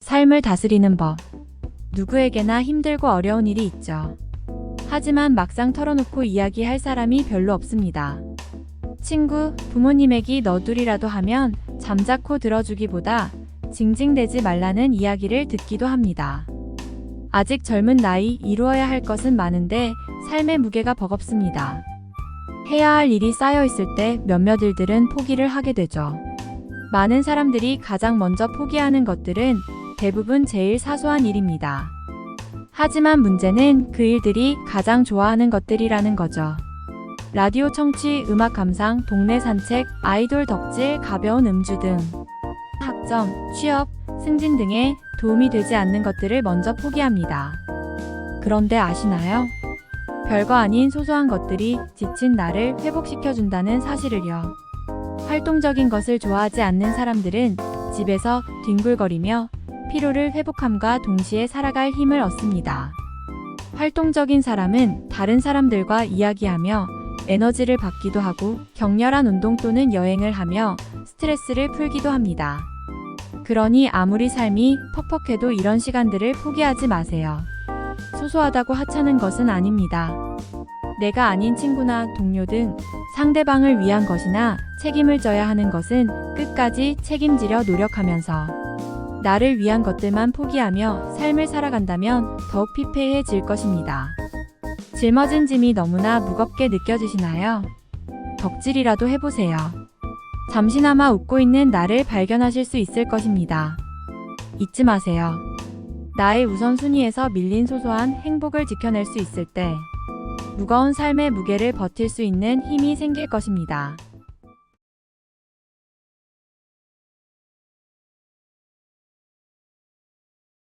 삶을 다스리는 법. 누구에게나 힘들고 어려운 일이 있죠. 하지만 막상 털어놓고 이야기할 사람이 별로 없습니다. 친구, 부모님에게 너둘이라도 하면 잠자코 들어주기보다 징징대지 말라는 이야기를 듣기도 합니다. 아직 젊은 나이 이루어야 할 것은 많은데 삶의 무게가 버겁습니다. 해야 할 일이 쌓여 있을 때 몇몇 일들은 포기를 하게 되죠. 많은 사람들이 가장 먼저 포기하는 것들은 대부분 제일 사소한 일입니다. 하지만 문제는 그 일들이 가장 좋아하는 것들이라는 거죠. 라디오 청취, 음악 감상, 동네 산책, 아이돌 덕질, 가벼운 음주 등 학점, 취업, 승진 등에 도움이 되지 않는 것들을 먼저 포기합니다. 그런데 아시나요? 별거 아닌 소소한 것들이 지친 나를 회복시켜준다는 사실을요. 활동적인 것을 좋아하지 않는 사람들은 집에서 뒹굴거리며 피로를 회복함과 동시에 살아갈 힘을 얻습니다. 활동적인 사람은 다른 사람들과 이야기하며 에너지를 받기도 하고 격렬한 운동 또는 여행을 하며 스트레스를 풀기도 합니다. 그러니 아무리 삶이 퍽퍽해도 이런 시간들을 포기하지 마세요. 소소하다고 하찮은 것은 아닙니다. 내가 아닌 친구나 동료 등 상대방을 위한 것이나 책임을 져야 하는 것은 끝까지 책임지려 노력하면서 나를 위한 것들만 포기하며 삶을 살아간다면 더욱 피폐해질 것입니다. 짊어진 짐이 너무나 무겁게 느껴지시나요? 덕질이라도 해보세요. 잠시나마 웃고 있는 나를 발견하실 수 있을 것입니다. 잊지 마세요. 나의 우선순위에서 밀린 소소한 행복을 지켜낼 수 있을 때 무거운 삶의 무게를 버틸 수 있는 힘이 생길 것입니다.